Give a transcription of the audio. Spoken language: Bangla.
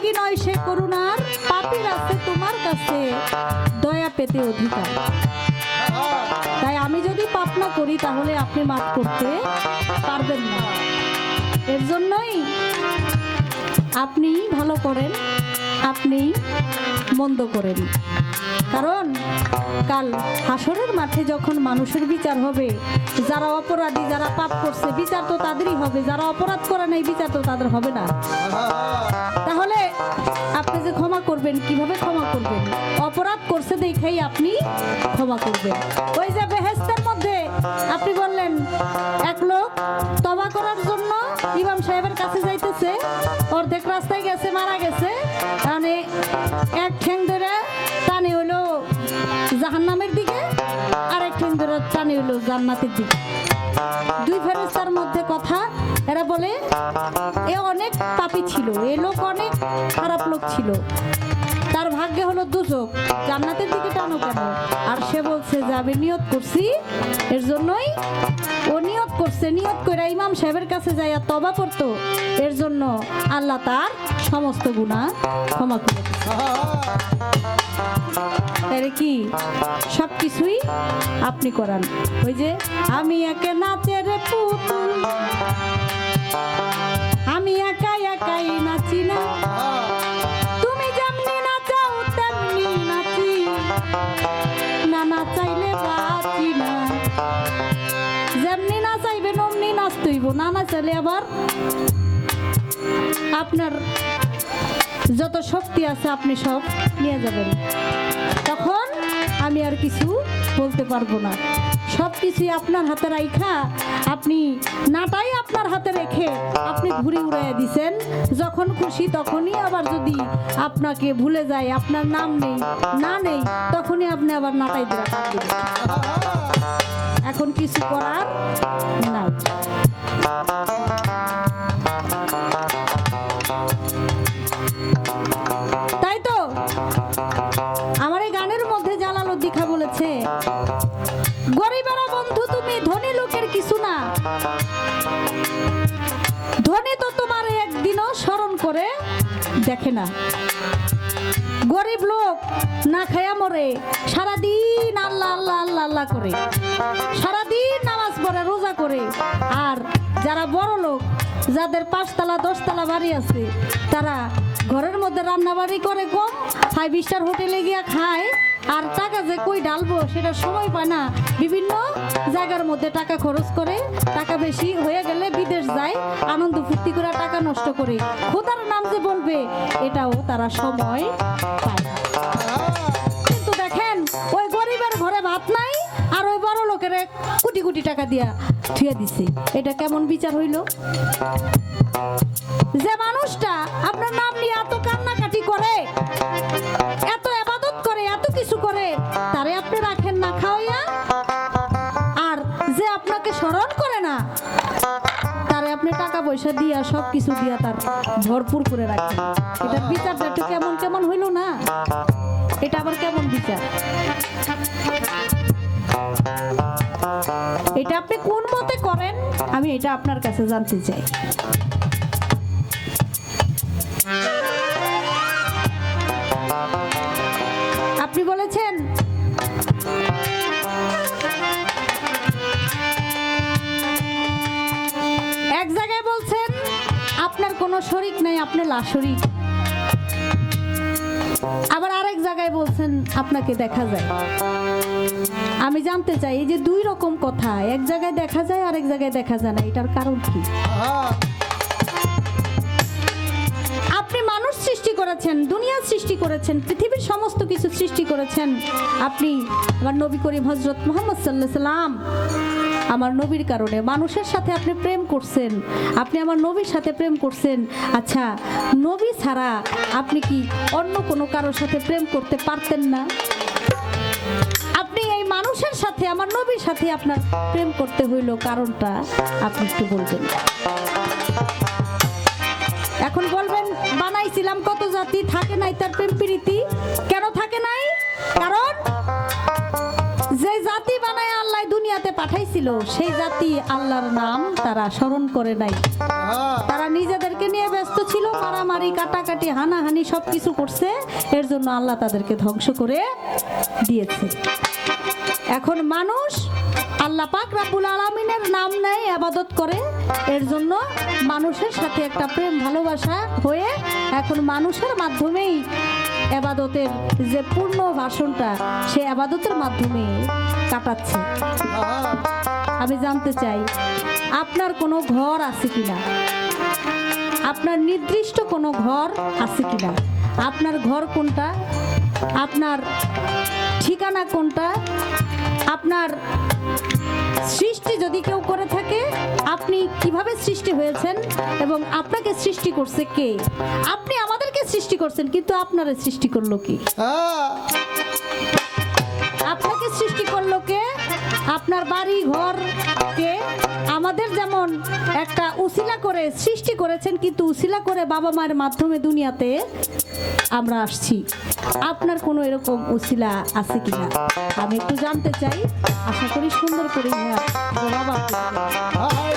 ত্যাগী নয় সে করুণার, পাপের আছে তোমার কাছে। দয়া পেতে অধিকার। তাই আমি যদি পাপ না করি, তাহলে আপনি মাফ করতে পারবেন না। এর জন্যই আপনি ভালো করেন আপনি মন্দ করেন। কারণ কাল হাসরের মাঠে যখন মানুষের বিচার হবে, যারা অপরাধী, যারা পাপ করছে, বিচার তো তাদেরই হবে। যারা অপরাধ করে নাই, বিচার তো তাদের হবে না। তাহলে আপনি যে ক্ষমা করবেন, কীভাবে ক্ষমা করবেন? অপরাধ করছে দেখেই আপনি ক্ষমা করবেন। ওই যে বেহেস্তের মধ্যে আপনি বললেন, এক লোক তবা করার জন্য ইমাম সাহেবের কাছে যাইতেছে, অর্ধেক রাস্তায় গেছে, মারা গেছে। মানে এক ঠ্যাং ধরে জাহান্নামের দিকে আর এক ধরে টানে হইল জান্নাতের দিকে। দুই ফেরেস্তার মধ্যে কথা, এরা বলে, এ অনেক পাপি ছিল, এ লোক অনেক খারাপ লোক ছিল। তার ভাগ্যে হলো দুচোখ জান্নাতের দিকে টানো কেন? আর সে বলছে যে, আমি নিয়ত করছি, এর জন্যই ও নিয়ত করছে, নিয়ত করে ইমাম সাহেবের কাছে যাইয়া তবা পড়তো এর জন্য আল্লাহ তার সমস্ত গুণা ক্ষমা করে। তাহলে কি? সব কিছুই আপনি করান। ওই যে, আমি একে নাচের পুতুল। আমি একাই একাই নাচি না। তুমি যেমনি নাচাও, তেমনি নাচি। না নাচাইলে বাঁচি না। যেমনি নাচাইবেন অমনি নাচতেইব। না নাচাইলে আবার আপনার যত শক্তি আছে, আপনি সব নিয়ে যাবেন। তখন আমি আর কিছু বলতে পারব না। সব কিছুই আপনার হাতে রাইখা, আপনি নাটাই আপনার হাতে রেখে আপনি ঘুরে উড়াইয়া দিছেন। যখন খুশি তখনই আবার যদি আপনাকে ভুলে যায়, আপনার নাম নেই, না নেই, তখনই আপনি আবার নাটাই দিয়ে। এখন কিছু করার নাই। দেখে না। গরিব লোক না খায়া মরে, সারাদিন আল্লাহ আল্লাহ আল্লাহ আল্লাহ করে। সারাদিন নামাজ পড়ে, রোজা করে। আর যারা বড় লোক, যাদের পাঁচতলা, দশতলা বাড়ি আছে, তারা ঘরের মধ্যে রান্নাবাড়ি করে কম ফাইভ স্টার হোটেলে গিয়া খায়। আর টাকা যে কই ডালবো সেটা সময় পায় না। বিভিন্ন জায়গার মধ্যে টাকা খরচ করে, টাকা বেশি হয়ে গেলে বিদেশ যায়, আনন্দ ফুর্তি করে টাকা নষ্ট করে। খোদার নাম যে বলবে, এটাও তারা সময় পায় না। কিন্তু দেখেন, ওই গরিবের ঘরে ভাত নাই, আর ওই বড় লোকের কোটি কোটি টাকা দিয়া থুয়ে দিছে। এটা কেমন বিচার হইল? যে মানুষটা আপনার নাম নিয়ে এত কান্নাকাটি করে পয়সা দিয়া সব কিছু দিয়া তার ভরপুর করে রাখে। এটার বিচারটা একটু কেমন কেমন হইল না? এটা আবার কেমন বিচার? এটা আপনি কোন মতে করেন? আমি এটা আপনার কাছে জানতে চাই। আপনার কোনো শরিক নেই, আপনি লাশরিক। আবার আরেক জায়গায় বলছেন, আপনাকে দেখা যায়। আমি জানতে চাই, এই যে দুই রকম কথা, এক জায়গায় দেখা যায়, আরেক জায়গায় দেখা যায় না, এটার কারণ কি? আপনি মানুষ সৃষ্টি করেছেন, দুনিয়া সৃষ্টি করেছেন, পৃথিবীর সমস্ত কিছু সৃষ্টি করেছেন। আপনি আমার নবী করিম হজরত মোহাম্মদ সাল্লাহ সাল্লাম আমার নবীর কারণে। মানুষের সাথে আপনি প্রেম করছেন। আপনি আমার নবীর সাথে প্রেম করছেন। আচ্ছা নবী ছাড়া আপনি কি অন্য কোনো কারোর সাথে প্রেম করতে পারতেন না? আপনি এই মানুষের সাথে, আমার নবীর সাথে আপনার প্রেম করতে হইল কারণটা আপনি একটু বলবেন। এখন বলবেন, বানাইছিলাম কত জাতি, থাকে নাই তার প্রেম প্রীতি? কেন থাকে নাই? কারণ দুনিয়াতে দুনিয়াতে পাঠাইছিল সেই জাতি আল্লাহর নাম তারা স্মরণ করে নাই। তারা নিজেদেরকে নিয়ে ব্যস্ত ছিল মারামারি কাটাকাটি হানাহানি সব কিছু করছে এর জন্য আল্লাহ তাদেরকে ধ্বংস করে দিয়েছে। এখন মানুষ আল্লাহ পাক রাব্বুল আলামিনের নাম নেয় আবাদত করে এর জন্য মানুষের সাথে একটা প্রেম ভালোবাসা হয়ে এখন মানুষের মাধ্যমেই আবাদতের যে পূর্ণ ভাষণটা সে আবাদতের মাধ্যমে কাটাচ্ছে আমি জানতে চাই, আপনার কোনো ঘর আছে কিনা? আপনার নির্দিষ্ট কোনো ঘর আছে কিনা? আপনার ঘর কোনটা? আপনার ঠিকানা কোনটা? আপনার সৃষ্টি যদি কেউ করে থাকে, আপনি কীভাবে সৃষ্টি হয়েছেন এবং আপনাকে সৃষ্টি করছে কে? আপনি আমাদেরকে সৃষ্টি করছেন, কিন্তু আপনারা সৃষ্টি করল কি? সৃষ্টি করল কে? আপনার বাড়ি, ঘর কে? আমাদের যেমন একটা উসিলা করে সৃষ্টি করেছেন, কিন্তু উসিলা করে বাবা মায়ের মাধ্যমে দুনিয়াতে আমরা আসছি। আপনার কোনো এরকম উসিলা আছে কিনা? আমি একটু জানতে চাই। আশা করি সুন্দর করে বাবা আপনি দেবেন।